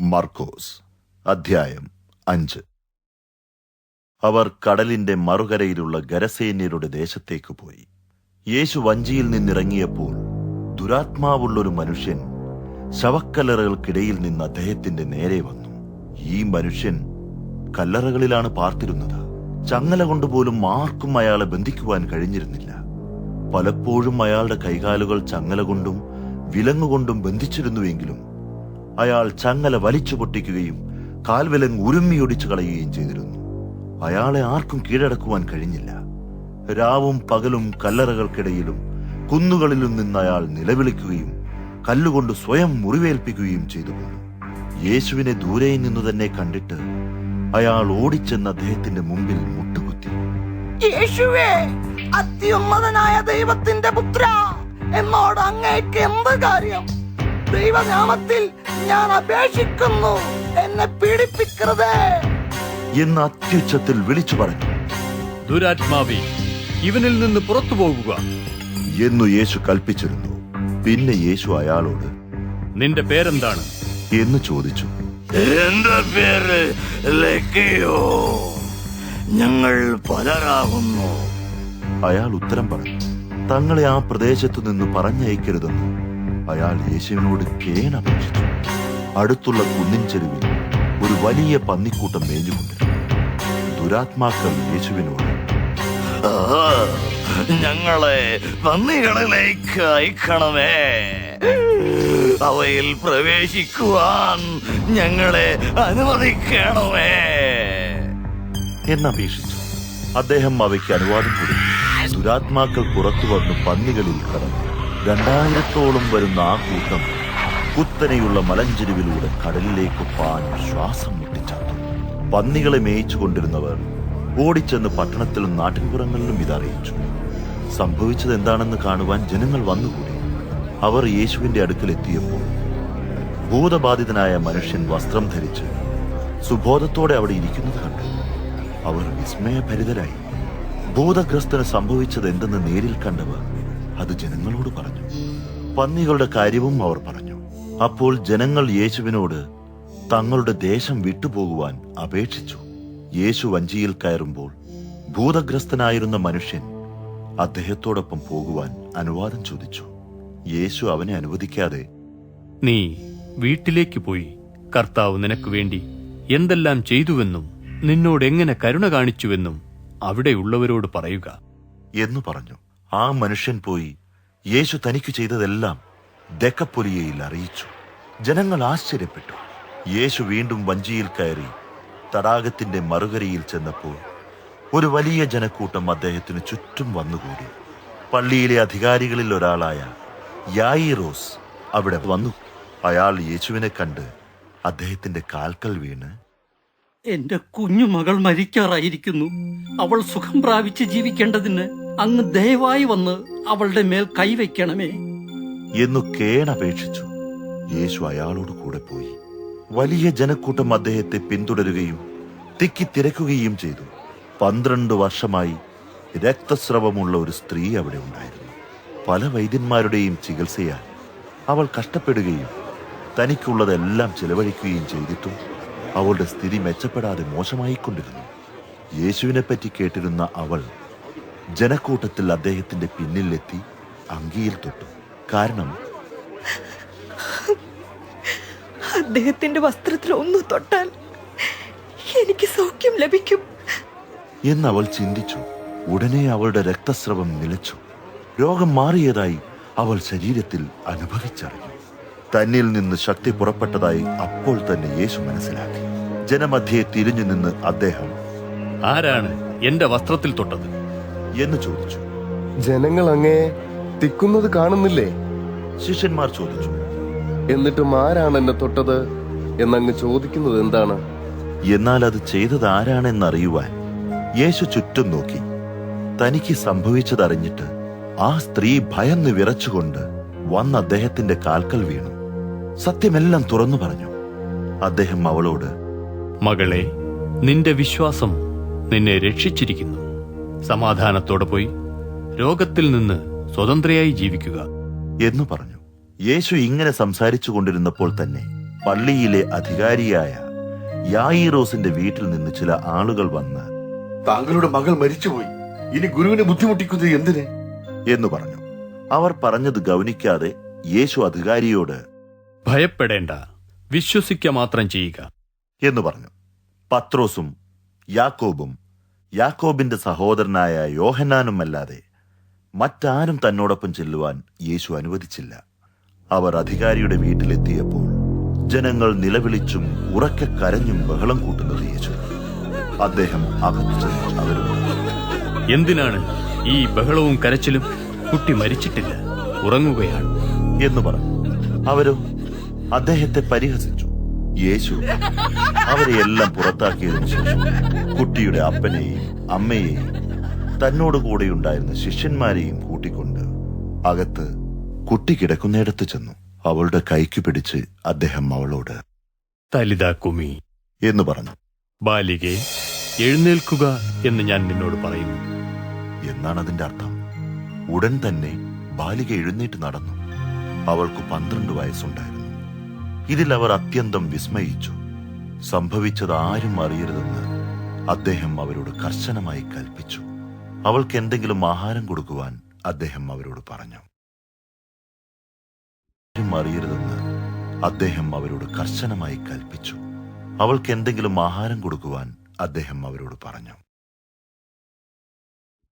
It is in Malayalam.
മർക്കോസ് അധ്യായം അഞ്ച്. അവർ കടലിന്റെ മറുകരയിലുള്ള ഗരസേന്യരുടെ ദേശത്തേക്ക് പോയി. യേശു വഞ്ചിയിൽ നിന്നിറങ്ങിയപ്പോൾ ദുരാത്മാവുള്ളൊരു മനുഷ്യൻ ശവക്കല്ലറകൾക്കിടയിൽ നിന്ന് അദ്ദേഹത്തിന്റെ നേരെ വന്നു. ഈ മനുഷ്യൻ കല്ലറകളിലാണ് പാർത്തിരുന്നത്. ചങ്ങല കൊണ്ടുപോലും ആർക്കും അയാളെ ബന്ധിക്കുവാൻ കഴിഞ്ഞിരുന്നില്ല. പലപ്പോഴും അയാളുടെ കൈകാലുകൾ ചങ്ങല കൊണ്ടും വിലങ്ങുകൊണ്ടും ബന്ധിച്ചിരുന്നുവെങ്കിലും അയാൾ ചങ്ങല വലിച്ചു പൊട്ടിക്കുകയും കാൽവിലങ് ഉരുമ്മിയൊടിച്ചു കളയുകയും ചെയ്തിരുന്നു. അയാളെ ആർക്കും കീഴടക്കുവാൻ കഴിഞ്ഞില്ല. രാവും പകലും കല്ലറകൾക്കിടയിലും കുന്നുകളിലും നിന്ന് അയാൾ നിലവിളിക്കുകയും കല്ലുകൊണ്ട് സ്വയം മുറിവേൽപ്പിക്കുകയും ചെയ്തു പോന്നു യേശുവിനെ ദൂരെ നിന്നു തന്നെ കണ്ടിട്ട് അയാൾ ഓടിച്ചെന്ന് അദ്ദേഹത്തിന്റെ മുമ്പിൽ മുട്ടുകുത്തി. യേശുവേ അത്യുന്നതനായ ദൈവത്തിന്റെ പുത്ര എന്നോട് അങ്ങേക്ക് എന്ത് കാര്യം? ദൈവനാമത്തിൽ ഞാൻ അപേക്ഷിക്കുന്നു. എന്നെ പീഡിപ്പിക്കരുതേ. എന്ന് അത്യുച്ചത്തിൽ വിളിച്ചു പറഞ്ഞു. ദുരാത്മാവി ഇവനിൽ നിന്ന് പുറത്തു പോകുക. എന്നു യേശു കൽപ്പിച്ചിരുന്നു. പിന്നെ യേശു അയാളോട് നിന്റെ പേരെന്താണ്? എന്ന് ചോദിച്ചു. എന്റെ പേര് ലക്കിയോ ഞങ്ങൾ പലരാകുന്നു. അയാൾ ഉത്തരം പറഞ്ഞു. തങ്ങളെ ആ പ്രദേശത്തു നിന്ന് പറഞ്ഞയക്കരുതെന്ന് അയാൾ യേശുവിനോട് കേണപേക്ഷിച്ചു അടുത്തുള്ള കുന്നിൻ ചെരുവിൽ ഒരു വലിയ പന്നിക്കൂട്ടം മേഞ്ഞുകൊണ്ടിരുന്നു. ദുരാത്മാക്കൾ യേശുവിനോട് ഞങ്ങളെ പന്നികളിലേക്ക് അയക്കണമേ. അവയിൽ പ്രവേശിക്കുവാൻ ഞങ്ങളെ അനുവദിക്കണമേ. എന്നപേക്ഷിച്ചു. അദ്ദേഹം അവയ്ക്ക് അനുവാദം കൊടുത്തു. ദുരാത്മാക്കൾ പുറത്തു വന്ന് പന്നികളിൽ കടന്നു. രണ്ടായിരത്തോളം വരുന്ന ആ കൂട്ടം കുത്തനെയുള്ള മലഞ്ചെരുവിലൂടെ കടലിലേക്ക് പാൻ ശ്വാസം മുട്ടിച്ചത്തു പന്നികളെ മേയിച്ചു കൊണ്ടിരുന്നവർ ഓടിച്ചെന്ന് പട്ടണത്തിലും നാട്ടിൻപുറങ്ങളിലും ഇതറിയിച്ചു. സംഭവിച്ചത് എന്താണെന്ന് കാണുവാൻ ജനങ്ങൾ വന്നുകൂടി. അവർ യേശുവിന്റെ അടുക്കലെത്തിയപ്പോൾ ഭൂതബാധിതനായ മനുഷ്യൻ വസ്ത്രം ധരിച്ച് സുബോധത്തോടെ അവിടെ ഇരിക്കുന്നത് കണ്ടു. അവർ വിസ്മയഭരിതരായി. ഭൂതഗ്രസ്തന് സംഭവിച്ചത് എന്തെന്ന് നേരിൽ കണ്ടവർ അത് ജനങ്ങളോട് പറഞ്ഞു. പന്നികളുടെ കാര്യവും അവർ പറഞ്ഞു. അപ്പോൾ ജനങ്ങൾ യേശുവിനോട് തങ്ങളുടെ ദേശം വിട്ടുപോകുവാൻ അപേക്ഷിച്ചു. യേശു വഞ്ചിയിൽ കയറുമ്പോൾ ഭൂതഗ്രസ്തനായിരുന്ന മനുഷ്യൻ അദ്ദേഹത്തോടൊപ്പം പോകുവാൻ അനുവാദം ചോദിച്ചു. യേശു അവനെ അനുവദിക്കാതെ നീ വീട്ടിലേക്ക് പോയി കർത്താവ് നിനക്ക് വേണ്ടി എന്തെല്ലാം ചെയ്തുവെന്നും നിന്നോട് എങ്ങനെ കരുണ കാണിച്ചുവെന്നും അവിടെയുള്ളവരോട് പറയുക. എന്നു പറഞ്ഞു. ആ മനുഷ്യൻ പോയി യേശു തനിക്ക് ചെയ്തതെല്ലാം ദക്കപ്പൊലിയയിൽ അറിയിച്ചു. ജനങ്ങൾ ആശ്ചര്യപ്പെട്ടു. യേശു വീണ്ടും വഞ്ചിയിൽ കയറി തടാകത്തിന്റെ മറുകരയിൽ ചെന്നപ്പോൾ ഒരു വലിയ ജനക്കൂട്ടം അദ്ദേഹത്തിന് ചുറ്റും വന്നുകൂടി. പള്ളിയിലെ അധികാരികളിൽ ഒരാളായ യായിറോസ് അവിടെ വന്നു. അയാൾ യേശുവിനെ കണ്ട് അദ്ദേഹത്തിന്റെ കാൽക്കൽ വീണ്. എന്റെ കുഞ്ഞു മകൾ മരിക്കാറായിരിക്കുന്നു. അവൾ സുഖം പ്രാപിച്ച് ജീവിക്കേണ്ടതിന് അങ്ങ് ദയവായി വന്ന് അവളുടെ മേൽ കൈവയ്ക്കണമേ എന്നു കേണപേക്ഷിച്ചു. യേശു അയാളോട് കൂടെ പോയി. വലിയ ജനക്കൂട്ടം അദ്ദേഹത്തെ പിന്തുടരുകയും തിക്കി തിരക്കുകയും ചെയ്തു. പന്ത്രണ്ട് വർഷമായി രക്തസ്രവമുള്ള ഒരു സ്ത്രീ അവിടെ ഉണ്ടായിരുന്നു. പല വൈദ്യന്മാരുടെയും ചികിത്സയാൽ അവൾ കഷ്ടപ്പെടുകയും തനിക്കുള്ളതെല്ലാം ചെലവഴിക്കുകയും ചെയ്തിട്ടും അവളുടെ സ്ഥിതി മെച്ചപ്പെടാതെ മോശമായിക്കൊണ്ടിരുന്നു. യേശുവിനെപ്പറ്റി കേട്ടിരുന്ന അവൾ ജനക്കൂട്ടത്തിൽ അദ്ദേഹത്തിന്റെ പിന്നിലെത്തി അങ്കിയിൽ തൊട്ടു. കാരണം അദ്ദേഹത്തിന്റെ വസ്ത്രത്തിൽ ഒന്ന് തൊട്ടാൽ എനിക്ക് സൗഖ്യം ലഭിക്കും. എന്ന് അവൾ ചിന്തിച്ചു. ഉടനെ അവളുടെ രക്തസ്രവം നിലച്ചു. രോഗം മാറിയതായി അവൾ ശരീരത്തിൽ അനുഭവിച്ചറിഞ്ഞു. തന്നിൽ നിന്ന് ശക്തി പുറപ്പെട്ടതായി അപ്പോൾ തന്നെ യേശു മനസ്സിലാക്കി. ജനമധ്യയെ തിരിഞ്ഞു നിന്ന് അദ്ദേഹം ആരാണ് എന്റെ വസ്ത്രത്തിൽ തൊട്ടത്? എന്ന് ചോദിച്ചു. ജനങ്ങൾ അങ്ങേ തിക്കുന്നത് കാണുന്നില്ലേ? ശിഷ്യന്മാർ ചോദിച്ചു. എന്നിട്ടും ആരാണ് എന്നെ തൊട്ടത്? എന്നങ്ങ് ചോദിക്കുന്നത് എന്താണ്? എന്നാൽ അത് ചെയ്തത് ആരാണെന്നറിയുവാൻ യേശു ചുറ്റും നോക്കി. തനിക്ക് സംഭവിച്ചതറിഞ്ഞിട്ട് ആ സ്ത്രീ ഭയന്ന് വിറച്ചുകൊണ്ട് വന്ന അദ്ദേഹത്തിന്റെ കാൽക്കൽ വീണു. സത്യമെല്ലാം തുറന്നു പറഞ്ഞു. അദ്ദേഹം അവളോട് മകളെ നിന്റെ വിശ്വാസം നിന്നെ രക്ഷിച്ചിരിക്കുന്നു. സമാധാനത്തോടെ പോയി രോഗത്തിൽ നിന്ന് സ്വതന്ത്രയായി ജീവിക്കുക. എന്ന് പറഞ്ഞു. യേശു ഇങ്ങനെ സംസാരിച്ചു കൊണ്ടിരുന്നപ്പോൾ തന്നെ പള്ളിയിലെ അധികാരിയായ യായിറോസിന്റെ വീട്ടിൽ നിന്ന് ചില ആളുകൾ വന്ന് താങ്കളുടെ മകൾ മരിച്ചുപോയി. ഇനി ഗുരുവിനെ ബുദ്ധിമുട്ടിക്കുന്നത് എന്തിന്? എന്ന് പറഞ്ഞു. അവർ പറഞ്ഞത് ഗൗനിക്കാതെ യേശു അധികാരിയോട് ഭയപ്പെടേണ്ട വിശ്വസിക്ക മാത്രം ചെയ്യുക. എന്ന് പറഞ്ഞു. പത്രോസും യാക്കോബും യാക്കോബിന്റെ സഹോദരനായ യോഹനാനും അല്ലാതെ മറ്റാരും തന്നോടൊപ്പം ചെല്ലുവാൻ യേശു അനുവദിച്ചില്ല. അവർ അധികാരിയുടെ വീട്ടിലെത്തിയപ്പോൾ ജനങ്ങൾ നിലവിളിച്ചും ഉറക്കെ കരഞ്ഞും ബഹളം കൂട്ടുന്നത് യേശു. അദ്ദേഹം അകത്തു അവരോട് എന്തിനാണ് ഈ ബഹളവും കരച്ചിലും? കുട്ടി മരിച്ചിട്ടില്ല ഉറങ്ങുകയാണ്. എന്ന് പറഞ്ഞു. അവരും അദ്ദേഹത്തെ പരിഹസിച്ചു. യേശു. അവരെ എല്ലാം പുറത്താക്കിയതിനു ശേഷം കുട്ടിയുടെ അപ്പനെയും അമ്മയെയും തന്നോട് കൂടെയുണ്ടായിരുന്ന ശിഷ്യന്മാരെയും കൂട്ടിക്കൊണ്ട് അകത്ത് കുട്ടി കിടക്കുന്നിടത്ത് ചെന്നു. അവളുടെ കൈക്ക് പിടിച്ച് അദ്ദേഹം അവളോട് തലിതാക്കുമി എന്ന് പറഞ്ഞു. ബാലികെ എഴുന്നേൽക്കുക എന്ന് ഞാൻ നിന്നോട് പറയുന്നു. എന്നാണ് അതിന്റെ അർത്ഥം. ഉടൻ തന്നെ ബാലിക എഴുന്നേറ്റ് നടന്നു. അവൾക്ക് പന്ത്രണ്ട് വയസ്സുണ്ടായിരുന്നു. ഇതിൽ അവർ അത്യന്തം വിസ്മയിച്ചു. സംഭവിച്ചത് ആരും അറിയരുതെന്ന് അദ്ദേഹം അവരോട് കർശനമായി കൽപ്പിച്ചു. അവൾക്ക് എന്തെങ്കിലും ആഹാരം കൊടുക്കുവാൻ അദ്ദേഹം അവരോട് പറഞ്ഞു. ആരും അറിയരുതെന്ന് അദ്ദേഹം അവരോട് കർശനമായി കൽപ്പിച്ചു. അവൾക്ക് എന്തെങ്കിലും ആഹാരം കൊടുക്കുവാൻ അദ്ദേഹം അവരോട് പറഞ്ഞു.